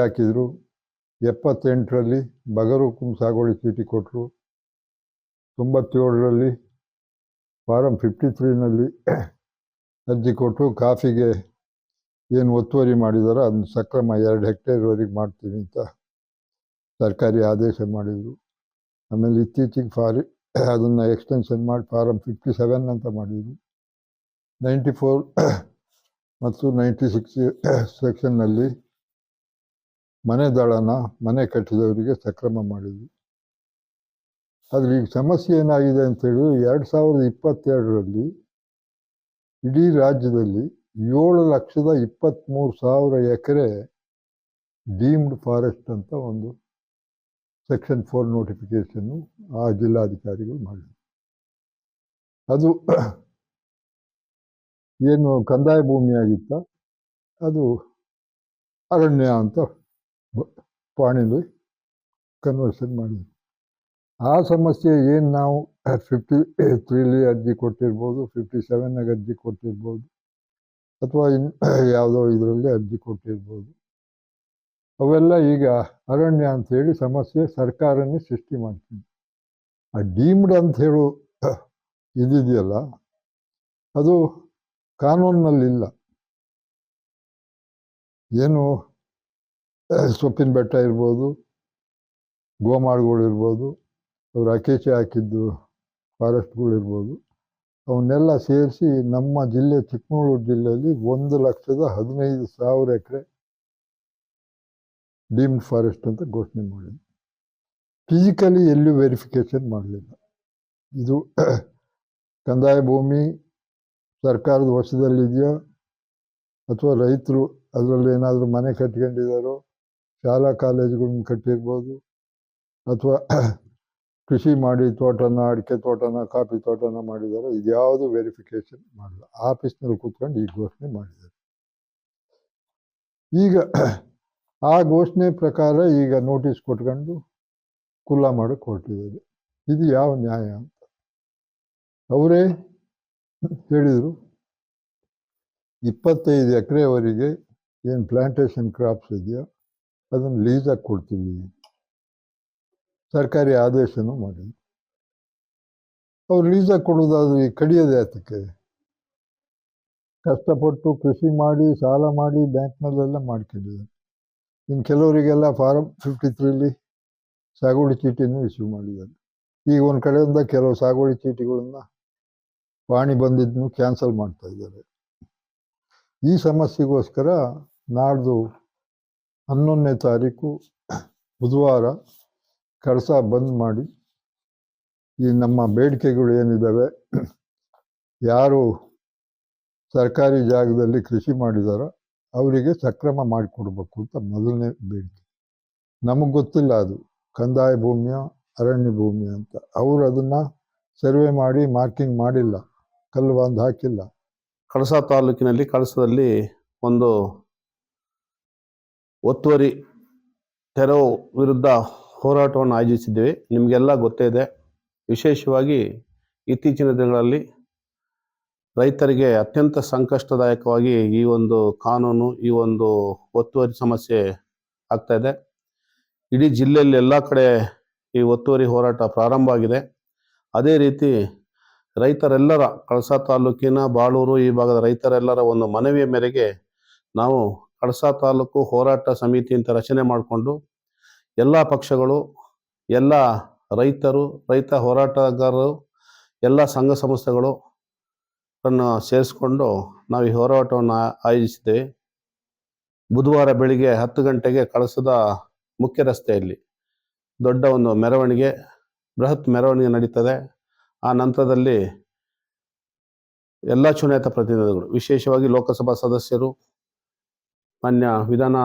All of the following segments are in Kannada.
ಹಾಕಿದರು ಎಪ್ಪತ್ತೆಂಟರಲ್ಲಿ ಬಗರುಕುಂ ಸಾಗುವಳಿ ಚೀಟಿ ಕೊಟ್ಟರು ತೊಂಬತ್ತೇಳರಲ್ಲಿ ಫಾರಮ್ ಫಿಫ್ಟಿ ತ್ರೀನಲ್ಲಿ ಅರ್ಜಿ ಕೊಟ್ಟು ಕಾಫಿಗೆ ಏನು ಒತ್ತುವರಿ ಮಾಡಿದಾರೋ ಅದನ್ನು ಸಕ್ರಮ ಎರಡು ಹೆಕ್ಟೇರ್ವರೆಗೆ ಮಾಡ್ತೀನಿ ಅಂತ ಸರ್ಕಾರಿ ಆದೇಶ ಮಾಡಿದರು. ಆಮೇಲೆ ಇತ್ತೀಚೆಗೆ ಫಾರಿ ಅದನ್ನು ಎಕ್ಸ್ಟೆನ್ಷನ್ ಮಾಡಿ ಫಾರಮ್ ಫಿಫ್ಟಿ ಸೆವೆನ್ ಅಂತ ಮಾಡಿದರು. ನೈಂಟಿ ಫೋರ್ ಮತ್ತು ನೈಂಟಿ ಸಿಕ್ಸ್ ಸೆಕ್ಷನ್ನಲ್ಲಿ ಮನೆ ದಳನ, ಮನೆ ಕಟ್ಟಿದವರಿಗೆ ಸಕ್ರಮ ಮಾಡಿದ್ವಿ. ಆದರೆ ಈಗ ಸಮಸ್ಯೆ ಏನಾಗಿದೆ ಅಂತೇಳಿ ಎರಡು ಸಾವಿರದ ಇಪ್ಪತ್ತೆರಡರಲ್ಲಿ ಇಡೀ ರಾಜ್ಯದಲ್ಲಿ ಏಳು ಲಕ್ಷದ ಇಪ್ಪತ್ತ್ಮೂರು ಸಾವಿರ ಎಕರೆ ಡೀಮ್ಡ್ ಫಾರೆಸ್ಟ್ ಅಂತ ಒಂದು ಸೆಕ್ಷನ್ ಫೋರ್ ನೋಟಿಫಿಕೇಷನ್ನು ಆ ಜಿಲ್ಲಾಧಿಕಾರಿಗಳು ಮಾಡಿದ್ರು. ಅದು ಏನು ಕಂದಾಯ ಭೂಮಿಯಾಗಿತ್ತ? ಅದು ಅರಣ್ಯ ಅಂತ ಪಾಣಿಲಿ ಕನ್ವರ್ಷನ್ ಮಾಡಿದ್ವಿ. ಆ ಸಮಸ್ಯೆ ಏನು ನಾವು ಫಿಫ್ಟಿ ತ್ರೀಲಿ ಅರ್ಜಿ ಕೊಟ್ಟಿರ್ಬೋದು ಫಿಫ್ಟಿ ಸೆವೆನ್ನಾಗ ಅರ್ಜಿ ಕೊಟ್ಟಿರ್ಬೋದು, ಅಥವಾ ಇನ್ ಯಾವುದೋ ಇದರಲ್ಲಿ ಅರ್ಜಿ ಕೊಟ್ಟಿರ್ಬೋದು. ಅವೆಲ್ಲ ಈಗ ಅರಣ್ಯ ಅಂತ ಹೇಳಿ ಸಮಸ್ಯೆ ಸರ್ಕಾರನೇ ಸೃಷ್ಟಿ ಮಾಡ್ತೀನಿ ಆ ಡೀಮ್ಡ್ ಅಂತ ಹೇಳೋ ಇದಿದೆಯಲ್ಲ, ಅದು ಕಾನೂನಿನಲ್ಲಿಲ್ಲ ಏನು ಸೊಪ್ಪಿನ ಬೆಟ್ಟ ಇರ್ಬೋದು ಗೋಮಾಡ್ಗಳಿರ್ಬೋದು ಅವ್ರು ಅಕೇಚೆ ಹಾಕಿದ್ದು ಫಾರೆಸ್ಟ್ಗಳಿರ್ಬೋದು ಅವನ್ನೆಲ್ಲ ಸೇರಿಸಿ ನಮ್ಮ ಜಿಲ್ಲೆ, ಚಿಕ್ಕಮಗಳೂರು ಜಿಲ್ಲೆಯಲ್ಲಿ ಒಂದು ಲಕ್ಷದ ಹದಿನೈದು ಸಾವಿರ ಎಕರೆ ಡೀಮ್ಡ್ ಫಾರೆಸ್ಟ್ ಅಂತ ಘೋಷಣೆ ಮಾಡಿದ್ವಿ ಫಿಸಿಕಲಿ ಎಲ್ಲೂ ವೆರಿಫಿಕೇಶನ್ ಮಾಡಲಿಲ್ಲ. ಇದು ಕಂದಾಯ ಭೂಮಿ, ಸರ್ಕಾರದ ವಶದಲ್ಲಿದೆಯೋ, ಅಥವಾ ರೈತರು ಅದರಲ್ಲಿ ಏನಾದರೂ ಮನೆ ಕಟ್ಕೊಂಡಿದ್ದಾರೋ ಶಾಲಾ ಕಾಲೇಜುಗಳನ್ನ ಕಟ್ಟಿರ್ಬೋದು ಅಥವಾ ಕೃಷಿ ಮಾಡಿ ತೋಟನ, ಅಡಿಕೆ ತೋಟನ, ಕಾಫಿ ತೋಟನ ಮಾಡಿದಾರೆ ಇದ್ಯಾವುದು ವೆರಿಫಿಕೇಶನ್ ಮಾಡಿಲ್ಲ. ಆಫೀಸ್ನಲ್ಲಿ ಕೂತ್ಕೊಂಡು ಈ ಘೋಷಣೆ ಮಾಡಿದ್ದಾರೆ. ಈಗ ಆ ಘೋಷಣೆ ಪ್ರಕಾರ ಈಗ ನೋಟಿಸ್ ಕೊಟ್ಕೊಂಡು ಕುಲ್ಲ ಮಾಡಕ್ಕೆ ಹೊರಟಿದ್ದಾರೆ. ಇದು ಯಾವ ನ್ಯಾಯ ಅಂತ? ಅವರೇ ಹೇಳಿದರು ಇಪ್ಪತ್ತೈದು ಎಕರೆವರೆಗೆ ಏನು ಪ್ಲಾಂಟೇಶನ್ ಕ್ರಾಪ್ಸ್ ಇದೆಯೋ? ಅದನ್ನು ಲೀಸಾಗಿ ಕೊಡ್ತೀವಿ. ಸರ್ಕಾರಿ ಆದೇಶನೂ ಮಾಡಿ. ಅವ್ರು ಲೀಸಾಗಿ ಕೊಡೋದಾದ್ರೆ ಕಡಿಯೋದು ಯಾತಕ್ಕೆ ಕಷ್ಟಪಟ್ಟು ಕೃಷಿ ಮಾಡಿ, ಸಾಲ ಮಾಡಿ, ಬ್ಯಾಂಕ್ನಲ್ಲೆಲ್ಲ ಮಾಡ್ಕೊಂಡಿದ್ದಾರೆ. ಇನ್ನು ಕೆಲವರಿಗೆಲ್ಲ ಫಾರಮ್ ಫಿಫ್ಟಿ ತ್ರೀಲಿ ಸಾಗುವಳಿ ಚೀಟಿನೂ ಇಶ್ಯೂ ಮಾಡಿದ್ದಾರೆ. ಈಗ ಒಂದು ಕಡೆಯಿಂದ ಕೆಲವು ಸಾಗುವಳಿ ಚೀಟಿಗಳನ್ನ ವಾಣಿ ಬಂದಿದ್ದನ್ನು ಕ್ಯಾನ್ಸಲ್ ಮಾಡ್ತಾ ಇದ್ದಾರೆ. ಈ ಸಮಸ್ಯೆಗೋಸ್ಕರ ನಾಡ್ದು ಹನ್ನೊಂದನೇ ತಾರೀಕು ಬುಧವಾರ ಕಳಸ ಬಂದ್ ಮಾಡಿ. ಈ ನಮ್ಮ ಬೇಡಿಕೆಗಳು ಏನಿದ್ದಾವೆ? ಯಾರು ಸರ್ಕಾರಿ ಜಾಗದಲ್ಲಿ ಕೃಷಿ ಮಾಡಿದಾರೋ ಅವರಿಗೆ ಸಕ್ರಮ ಮಾಡಿಕೊಡ್ಬೇಕು ಅಂತ ಮೊದಲನೇ ಬೇಡಿಕೆ. ನಮಗೆ ಗೊತ್ತಿಲ್ಲ ಅದು. ಕಂದಾಯ ಭೂಮಿಯ, ಅರಣ್ಯ ಭೂಮಿ ಅಂತ. ಅವರು ಅದನ್ನು ಸರ್ವೆ ಮಾಡಿ, ಮಾರ್ಕಿಂಗ್ ಮಾಡಿಲ್ಲ. ಕಲ್ಲು ಬಂದು ಹಾಕಿಲ್ಲ. ಕಳಸ ತಾಲೂಕಿನಲ್ಲಿ ಕಳಸದಲ್ಲಿ ಒಂದು ಒತ್ತುವರಿ ತೆರವು ವಿರುದ್ಧ ಹೋರಾಟವನ್ನು ಆಯೋಜಿಸಿದ್ದೇವೆ. ನಿಮಗೆಲ್ಲ ಗೊತ್ತೇ ಇದೆ. ವಿಶೇಷವಾಗಿ ಇತ್ತೀಚಿನ ದಿನಗಳಲ್ಲಿ ರೈತರಿಗೆ ಅತ್ಯಂತ ಸಂಕಷ್ಟದಾಯಕವಾಗಿ ಈ ಒಂದು ಕಾನೂನು, ಈ ಒಂದು ಒತ್ತುವರಿ ಸಮಸ್ಯೆ ಆಗ್ತಾ ಇದೆ. ಇಡೀ ಜಿಲ್ಲೆಯಲ್ಲಿ ಎಲ್ಲ ಕಡೆ ಈ ಒತ್ತುವರಿ ಹೋರಾಟ ಪ್ರಾರಂಭ ಆಗಿದೆ. ಅದೇ ರೀತಿ ರೈತರೆಲ್ಲರ, ಕಳಸ ತಾಲೂಕಿನ ಬಾಳೂರು ಈ ಭಾಗದ ರೈತರೆಲ್ಲರ ಒಂದು ಮನವಿಯ ಮೇರೆಗೆ ನಾವು ಕಳಸ ತಾಲೂಕು ಹೋರಾಟ ಸಮಿತಿ ಅಂತ ರಚನೆ ಮಾಡಿಕೊಂಡು ಎಲ್ಲ ಪಕ್ಷಗಳು, ಎಲ್ಲ ರೈತರು, ರೈತ ಹೋರಾಟಗಾರರು, ಎಲ್ಲ ಸಂಘ ಸಂಸ್ಥೆಗಳು ಸೇರಿಸ್ಕೊಂಡು ನಾವು ಈ ಹೋರಾಟವನ್ನು ಆಯೋಜಿಸಿದ್ದೇವೆ. ಬುಧವಾರ ಬೆಳಿಗ್ಗೆ ಹತ್ತು ಗಂಟೆಗೆ ಕಳಸದ ಮುಖ್ಯ ರಸ್ತೆಯಲ್ಲಿ ದೊಡ್ಡ ಒಂದು ಮೆರವಣಿಗೆ, ಬೃಹತ್ ಮೆರವಣಿಗೆ ನಡೀತದೆ. ಆ ನಂತರದಲ್ಲಿ ಎಲ್ಲ ಚುನಾಯಿತ ಪ್ರತಿನಿಧಿಗಳು, ವಿಶೇಷವಾಗಿ ಲೋಕಸಭಾ ಸದಸ್ಯರು ಮಾನ್ಯ ವಿಧಾನ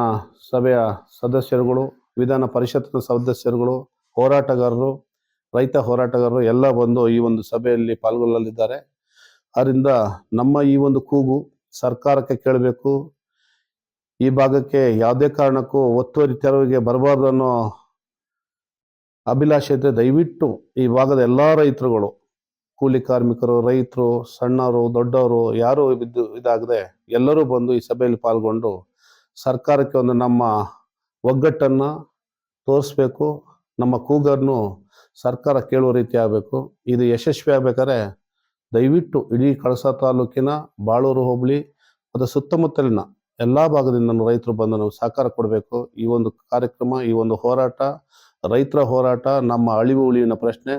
ಸಭೆಯ ಸದಸ್ಯರುಗಳು, ವಿಧಾನ ಪರಿಷತ್ನ ಸದಸ್ಯರುಗಳು, ಹೋರಾಟಗಾರರು, ರೈತ ಹೋರಾಟಗಾರರು ಎಲ್ಲ ಬಂದು ಈ ಒಂದು ಸಭೆಯಲ್ಲಿ ಪಾಲ್ಗೊಳ್ಳಲಿದ್ದಾರೆ. ಆದ್ದರಿಂದ ನಮ್ಮ ಈ ಒಂದು ಕೂಗು ಸರ್ಕಾರಕ್ಕೆ ಕೇಳಬೇಕು. ಈ ಭಾಗಕ್ಕೆ ಯಾವುದೇ ಕಾರಣಕ್ಕೂ ಒತ್ತುವರಿ ತೆರವಿಗೆ ಬರಬಾರ್ದು ಅನ್ನೋ ಅಭಿಲಾಷೆ ಇದ್ದರೆ ದಯವಿಟ್ಟು ಈ ಭಾಗದ ಎಲ್ಲ ರೈತರುಗಳು, ಕೂಲಿ ಕಾರ್ಮಿಕರು, ರೈತರು, ಸಣ್ಣವರು, ದೊಡ್ಡವರು, ಯಾರು ಇದಾಗದೆ ಎಲ್ಲರೂ ಬಂದು ಈ ಸಭೆಯಲ್ಲಿ ಪಾಲ್ಗೊಂಡು ಸರ್ಕಾರಕ್ಕೆ ಒಂದು ನಮ್ಮ ಒಗ್ಗಟ್ಟನ್ನು ತೋರಿಸ್ಬೇಕು, ನಮ್ಮ ಕೂಗನ್ನು ಸರ್ಕಾರ ಕೇಳುವ ರೀತಿ ಆಗಬೇಕು. ಇದು ಯಶಸ್ವಿ ಆಗಬೇಕಾದ್ರೆ ದಯವಿಟ್ಟು ಇಡೀ ಕಳಸ ತಾಲೂಕಿನ ಬಾಳೂರು, ಹೋಬಳಿ ಮತ್ತು ಸುತ್ತಮುತ್ತಲಿನ ಎಲ್ಲ ಭಾಗದಿಂದ ರೈತರು ಬಂದು ನಾವು ಸಹಕಾರ ಕೊಡಬೇಕು. ಈ ಒಂದು ಕಾರ್ಯಕ್ರಮ, ಈ ಒಂದು ಹೋರಾಟ, ರೈತರ ಹೋರಾಟ, ನಮ್ಮ ಅಳಿವು ಉಳಿವಿನ ಪ್ರಶ್ನೆ.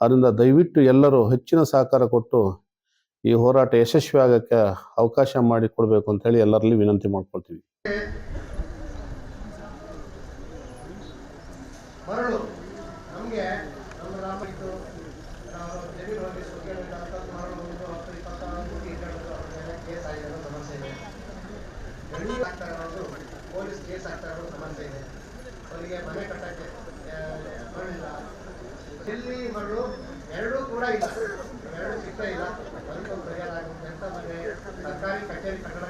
ಅದರಿಂದ ದಯವಿಟ್ಟು ಎಲ್ಲರೂ ಹೆಚ್ಚಿನ ಸಹಕಾರ ಕೊಟ್ಟು ಈ ಹೋರಾಟ ಯಶಸ್ವಿ ಆಗಕ್ಕೆ ಅವಕಾಶ ಮಾಡಿಕೊಡ್ಬೇಕು ಅಂತ ಹೇಳಿ ಎಲ್ಲರಲ್ಲಿ ವಿನಂತಿ ಮಾಡ್ಕೊಳ್ತೀವಿ. carrera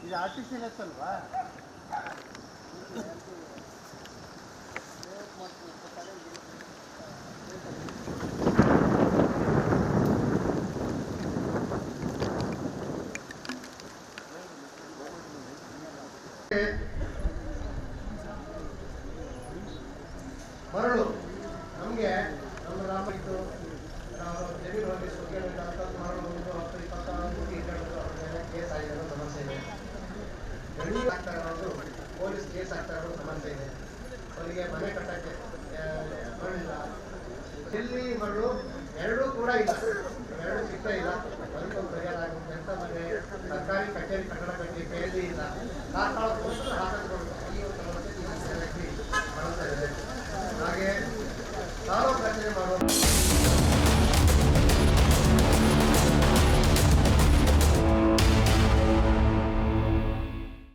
ಇದು ಆರ್ಟಿಫಿಷಿಯಲ್ ಅಲ್ವಾ? ಮರಳು ನಮಗೆ ನಮ್ಮ ಗ್ರಾಮ ಇತ್ತು ನಾವು ಜಮೀನು ಹೋಗಿ ಸುತ್ತಲಿಂದ ಹತ್ತತ್ತು ಮರಳು ಒಂದು ಹತ್ತು ಇಪ್ಪತ್ತಾರು ಕೋಟಿ ಇಟ್ಕೊಂಡು ಅವ್ರ ಮೇಲೆ ಕೇಸ್ ಆಗಿರೋ ಸಮಸ್ಯೆ ಇದೆ ಗಣಿ ಆಗ್ತಾ ಇರೋದು ಪೊಲೀಸ್ ಕೇಸ್ ಆಗ್ತಾ ಇರೋದು ಸಮಸ್ಯೆ ಇದೆ ಅವರಿಗೆ ಮನೆ ಕಟ್ಟಕ್ಕೆ ಬರಲಿಲ್ಲ ಎಲ್ಲಿ ಮರಳು ಎರಡೂ ಕೂಡ ಇಲ್ಲ ಎರಡು ಸಿಗ್ತಾ ಇಲ್ಲ ಅದಕ್ಕೊಂದು ಪರಿಹಾರ ಆಗುತ್ತೆ ಅಂತ ಮನೆ ಸರ್ಕಾರಿ ಕಚೇರಿ ಕಟ್ಟಡ ಕಟ್ಟಲಿಕ್ಕೆ ಎಲ್ಲಿ ಇಲ್ಲ